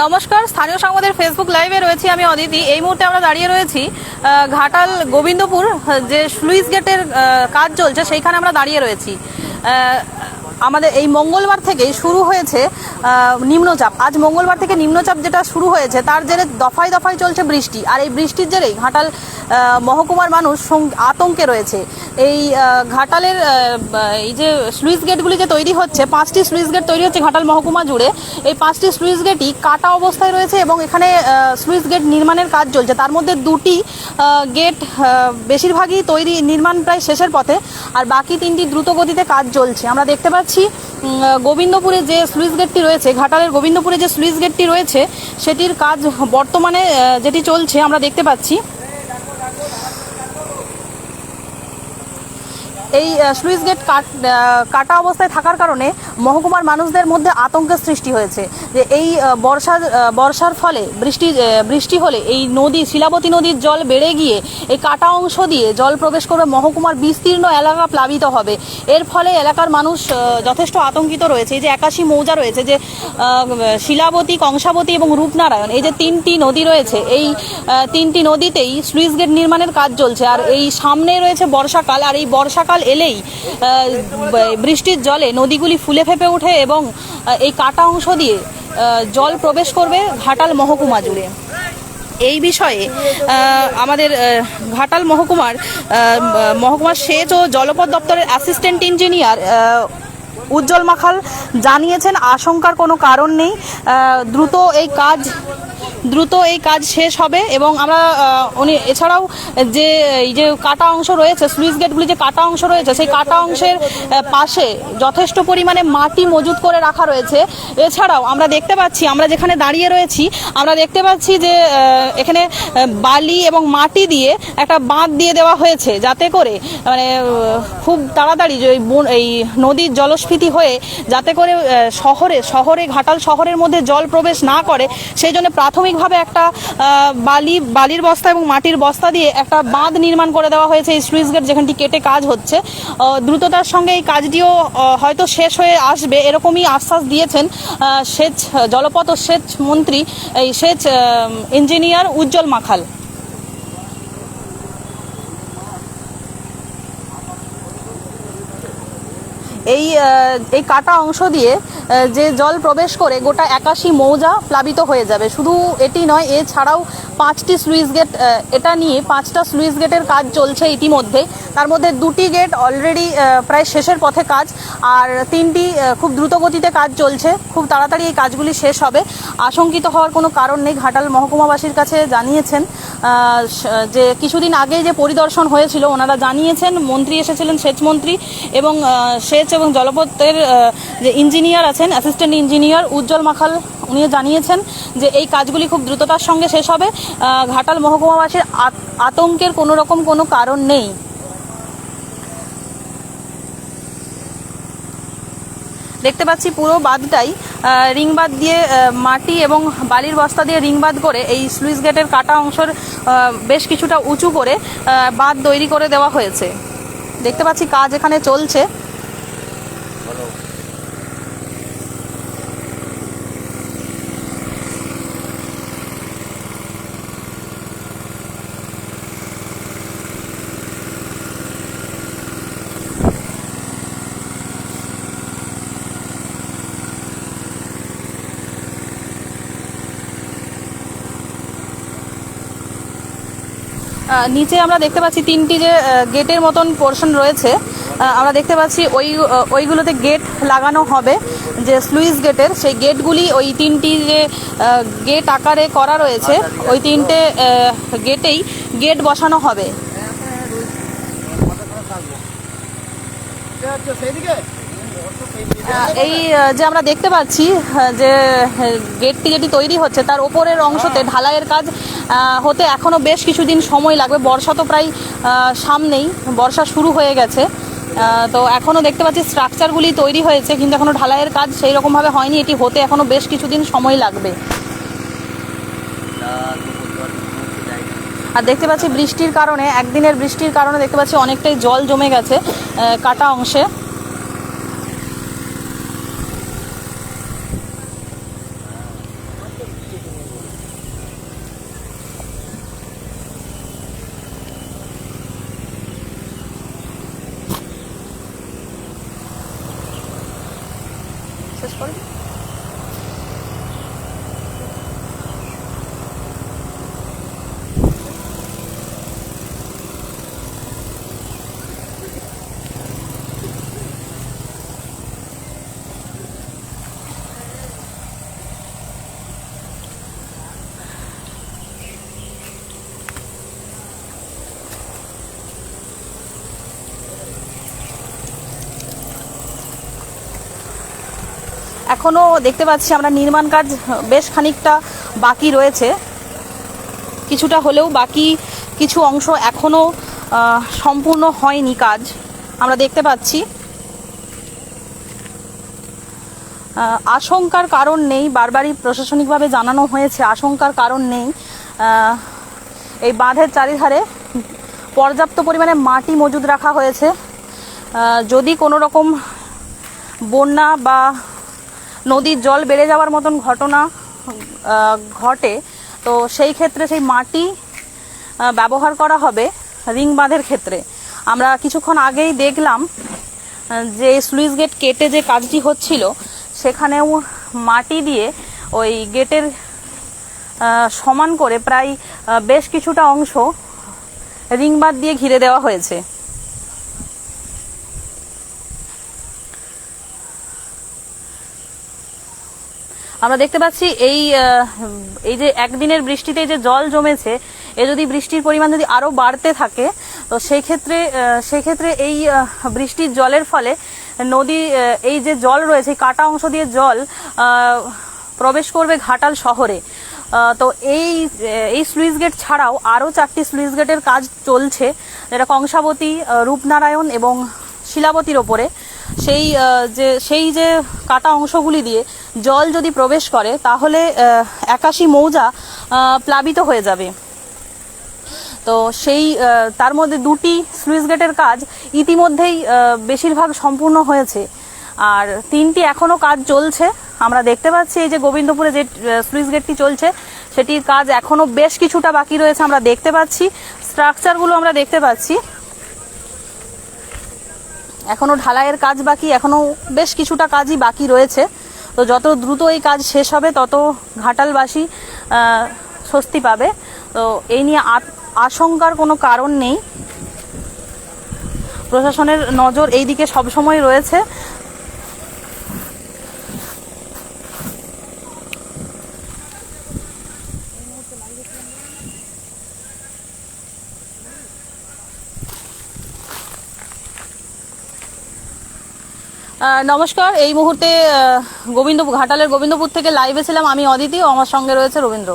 নমস্কার, স্থানীয় সংবাদের ফেসবুক লাইভে রয়েছি আমি অদিতি। এই মুহূর্তে আমরা দাঁড়িয়ে রয়েছি ঘাটাল গোবিন্দপুর, যে স্লুইস গেটের কাজ চলছে, সেইখানে আমরা দাঁড়িয়ে রয়েছি। আমাদের এই মঙ্গলবার থেকে শুরু হয়েছে নিম্নচাপ। আজ মঙ্গলবার থেকে নিম্নচাপ যেটা শুরু হয়েছে, তার জেরে দফায় দফায় চলছে বৃষ্টি। আর এই বৃষ্টির জেরেই ঘাটাল মহকুমার মানুষ আতঙ্কে রয়েছে। এই ঘাটালের এই যে স্লুইস গেটগুলি যে তৈরি হচ্ছে, পাঁচটি স্লুইস গেট তৈরি হচ্ছে ঘাটাল মহকুমা জুড়ে। এই পাঁচটি স্লুইস গেটই কাটা অবস্থায় রয়েছে এবং এখানে স্লুইস গেট নির্মাণের কাজ চলছে। তার মধ্যে দুটি গেট বেশিরভাগই তৈরি নির্মাণ প্রায় শেষের পথে, আর বাকি তিনটি দ্রুত গতিতে কাজ চলছে। আমরা দেখতে পাচ্ছি গোবিন্দপুরে যে স্লুইস গেটটি রয়েছে, ঘাটালের গোবিন্দপুরে যে স্লুইস গেটটি রয়েছে, সেটির কাজ বর্তমানে যেটি চলছে, আমরা দেখতে পাচ্ছি। এই স্লুইস গেট কাট- অবস্থায় থাকার কারণে মহকুমার মানুষদের মধ্যে আতঙ্কের সৃষ্টি হয়েছে। যে এই আহ, বর্ষার বর্ষার ফলে বৃষ্টি বৃষ্টি হলে এই নদী শিলাবতী নদীর জল বেড়ে গিয়ে এই কাটা অংশ দিয়ে জল প্রবেশ করবে মহকুমার বিস্তীর্ণ এলাকা প্লাবিত হবে। এর ফলে এলাকার মানুষ যথেষ্ট আতঙ্কিত রয়েছে। এই যে একাশি মৌজা রয়েছে যে শিলাবতী কংসাবতী এবং রূপনারায়ণ এই যে তিনটি নদী রয়েছে এই তিনটি নদীতেই স্লুইস গেট নির্মাণের কাজ চলছে। আর এই সামনে রয়েছে বর্ষাকাল আর এই বর্ষাকাল এলেই বৃষ্টির জলে নদীগুলি ফুলে ফেপে ওঠে এবং এই কাটা অংশ দিয়ে জল প্রবেশ করবে ঘাটাল মহকুমা জুড়ে। এই বিষয়ে আমাদের ঘাটাল মহকুমার মহকুমার সেচ ও জলপথ দপ্তরের অ্যাসিস্ট্যান্ট ইঞ্জিনিয়ার উজ্জ্বল মাখাল জানিয়েছেন, আশঙ্কার কোনো কারণ নেই। দ্রুত এই কাজ দ্রুত এই কাজ শেষ হবে এবং আমরা উনি এছাড়াও যে, এই যে কাটা অংশ রয়েছে স্লুইস গেটগুলি যে কাটা অংশ রয়েছে, সেই কাটা অংশের পাশে যথেষ্ট পরিমাণে মাটি মজুত করে রাখা রয়েছে। এছাড়াও আমরা দেখতে পাচ্ছি, আমরা যেখানে দাঁড়িয়ে রয়েছি, আমরা দেখতে পাচ্ছি যে এখানে বালি এবং মাটি দিয়ে একটা বাঁধ দিয়ে দেওয়া হয়েছে যাতে করে মানে খুব তাড়াতাড়ি যে এই নদীর জলস্ফীতি হয়ে যাতে করে শহরে শহরে, ঘাটাল শহরের মধ্যে জল প্রবেশ না করে, সেই জন্য প্রাথমিকভাবে একটা বালি, বালির বস্তা এবং মাটির বস্তা দিয়ে একটা বাঁধ নির্মাণ করে দেওয়া হয়েছে এই স্লুইস গেট যেখানটি কেটে কাজ হচ্ছে। দ্রুততার সঙ্গে এই কাজটিও হয়তো শেষ হয়ে আসবে এরকমই আশ্বাস দিয়েছেন সেচ, জলপথ ও সেচ মন্ত্রী, এই সেচ ইঞ্জিনিয়ার উজ্জ্বল মাখাল। এই এই কাটা অংশ দিয়ে যে জল প্রবেশ করে গোটা একাশি মৌজা প্লাবিত হয়ে যাবে। শুধু এটি নয়, এছাড়াও পাঁচটি স্লুইস গেট এটা নিয়ে পাঁচটা স্লুইস গেটের কাজ চলছে ইতিমধ্যে। তার মধ্যে দুটি গেট অলরেডি প্রায় শেষের পথে কাজ, আর তিনটি খুব দ্রুত গতিতে কাজ চলছে। খুব তাড়াতাড়ি এই কাজগুলি শেষ হবে। আশঙ্কিত হওয়ার কোনো কারণ নেই, ঘাটাল মহকুমাবাসীর কাছে জানিয়েছেন। যে কিছুদিন আগে যে পরিদর্শন হয়েছিল, ওনারা জানিয়েছেন, মন্ত্রী এসেছিলেন সেচ মন্ত্রী এবং সেচ এবং জলপথের যে ইঞ্জিনিয়ার আছেন অ্যাসিস্ট্যান্ট ইঞ্জিনিয়ার উজ্জ্বল মাখাল উনিও জানিয়েছেন যে এই কাজগুলি খুব দ্রুততার সঙ্গে শেষ হবে। ঘাটাল মহকুমাবাসীর আত- আতঙ্কের কোনো রকম কোনো কারণ নেই। দেখতে পাচ্ছি পুরো বাঁধটাই আহ, রিং বাঁধ দিয়ে মাটি এবং বালির বস্তা দিয়ে রিং বাঁধ করে এই স্লুইস গেটের কাটা অংশের বেশ কিছুটা উঁচু করে বাঁধ তৈরি করে দেওয়া হয়েছে। দেখতে পাচ্ছি কাজ এখানে চলছে। নিচে আমরা দেখতে পাচ্ছি তিনটি যে গেটের মতন পোর্শন রয়েছে। আমরা দেখতে পাচ্ছি ওই ওইগুলোতে গেট লাগানো হবে যে স্লুইস গেটের। সেই গেটগুলি ওই তিনটি যে গেট আকারে করা রয়েছে ওই তিনটে গেটেই গেট বসানো হবে। আহ, এই যে আমরা দেখতে পাচ্ছি যে গেটটি যেটি তৈরি হচ্ছে, তার ওপরের অংশতে ঢালাইয়ের কাজ হতে এখনও বেশ কিছুদিন সময় লাগবে। বর্ষা তো প্রায় সামনেই, বর্ষা শুরু হয়ে গেছে। তো এখনও দেখতে পাচ্ছি স্ট্রাকচারগুলি তৈরি হয়েছে, কিন্তু এখনও ঢালাইয়ের কাজ সেই রকমভাবে হয়নি। এটি হতে এখনও বেশ কিছুদিন সময় লাগবে। আর দেখতে পাচ্ছি বৃষ্টির কারণে, একদিনের বৃষ্টির কারণে দেখতে পাচ্ছি অনেকটাই জল জমে গেছে কাটা অংশে। শেষ করে এখনও দেখতে পাচ্ছি আমরা নির্মাণ কাজ বেশ খানিকটা বাকি রয়েছে। কিছুটা হলেও বাকি কিছু অংশ এখনও সম্পূর্ণ হয়নি কাজ। আমরা দেখতে পাচ্ছি। আশঙ্কার কারণ নেই, বারবারই প্রশাসনিকভাবে জানানো হয়েছে, আশঙ্কার কারণ নেই। এই বাঁধের চারিধারে পর্যাপ্ত পরিমাণে মাটি মজুদ রাখা হয়েছে। যদি কোনো রকম বন্যা বা নদীর জল বেড়ে যাওয়ার মতন ঘটনা ঘটে। তো সেই ক্ষেত্রে সেই মাটি ব্যবহার করা হবে রিং বাঁধের ক্ষেত্রে। আমরা কিছুক্ষণ আগেই দেখলাম যে স্লুইস গেট কেটে যে কাজটি হচ্ছিল, সেখানেও মাটি দিয়ে ওই গেটের সমান করে প্রায় বেশ কিছুটা অংশ রিং বাঁধ দিয়ে ঘিরে দেওয়া হয়েছে। আমরা দেখতে পাচ্ছি এই এই যে একদিনের বৃষ্টিতে যে জল জমেছে এ যদি বৃষ্টির পরিমাণ যদি আরও বাড়তে থাকে তো সেই ক্ষেত্রে আহ, সেই ক্ষেত্রে এই বৃষ্টির জলের ফলে নদী এই যে জল রয়েছে কাটা অংশ দিয়ে জল প্রবেশ করবে ঘাটাল শহরে। তো এই এই স্লুইস গেট ছাড়াও আরও চারটি স্লুইস গেটের কাজ চলছে যেটা কংসাবতী রূপনারায়ণ এবং শিলাবতীর ওপরে। সেই যে সেই যে কাটা অংশগুলি দিয়ে জল যদি প্রবেশ করে, তাহলে একাশি মৌজা প্লাবিত হয়ে যাবে। তো সেই তার মধ্যে দুটি স্লুইস গেটের কাজ ইতিমধ্যেই বেশিরভাগ সম্পূর্ণ হয়েছে। আর তিনটি এখনও কাজ চলছে। আমরা দেখতে পাচ্ছি এই যে গোবিন্দপুরে যে স্লুইস গেটটি চলছে, সেটির কাজ এখনও বেশ কিছুটা বাকি রয়েছে, আমরা দেখতে পাচ্ছি। স্ট্রাকচারগুলো আমরা দেখতে পাচ্ছি। এখনও ঢালাইয়ের কাজ বাকি এখনও বেশ কিছুটা কাজই বাকি রয়েছে। তো যত দ্রুত এই কাজ শেষ হবে, তত ঘাটালবাসী স্বস্তি পাবে। তো এই নিয়ে আশঙ্কার কোনো কারণ নেই। প্রশাসনের নজর এই দিকে সবসময় রয়েছে। নমস্কার। এই মুহূর্তে গোবিন্দ ঘাটালের গোবিন্দপুর থেকে লাইভে ছিলাম আমি অদিতি আমার সঙ্গে রয়েছে রবীন্দ্র।